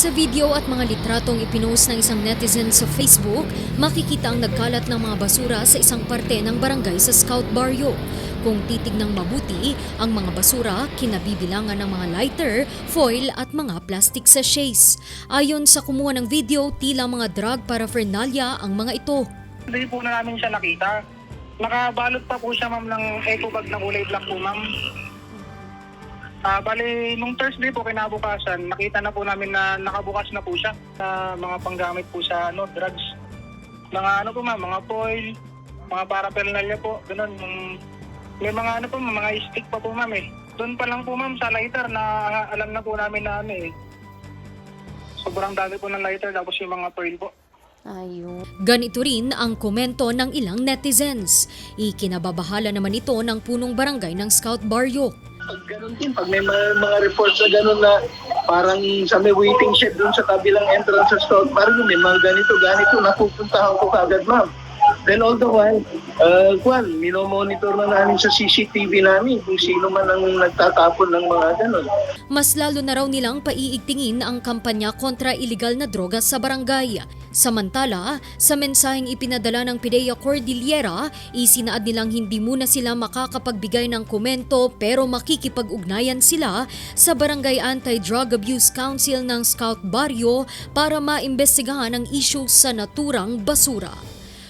Sa video at mga litratong ipinost ng isang netizen sa Facebook, makikita ang nagkalat ng mga basura sa isang parte ng barangay sa Scout Barrio. Kung titignang mabuti, ang mga basura kinabibilangan ng mga lighter, foil at mga plastic sachets. Ayon sa kumuha ng video, tila mga drug paraphernalia ang mga ito. Hindi po na namin siya nakita. Nakabalot pa po siya ma'am ng eco bag na kulay black po ma'am. Ah, bali, nung Thursday po kinabukasan, nakita na po namin na nakabukas na po siya sa mga panggamit po sa ano, drugs. Mga ano po ma'am, mga foil, mga paraphernalia po, ganun. Yung, may mga ano po, mga stick pa po ma'am eh. Doon pa lang po ma'am sa lighter na alam na po namin na ano eh. Sobrang dami po ng lighter tapos yung mga foil po. Ayun. Ganito rin ang komento ng ilang netizens. Ikinababahala naman ito ng punong barangay ng Scout Barrio. Pag ganun din, pag may mga, mga reports na ganun na parang sa may waiting shed doon sa kabilang entrance sa store, parang may mga ganito, ganito, napupuntahan ko kagad, ma'am. Then all the while, uh, Kwan, minomonitor na namin sa CCTV namin kung sino man ang nagtatapon ng mga ganun. Mas lalo na raw nilang paiigtingin ang kampanya kontra iligal na droga sa barangay. Samantala, sa mensaheng ipinadala ng Pidea Cordillera, isinaad nilang hindi muna sila makakapagbigay ng komento pero makikipag-ugnayan sila sa Barangay Anti-Drug Abuse Council ng Scout Barrio para maimbestigahan ang issue sa naturang basura.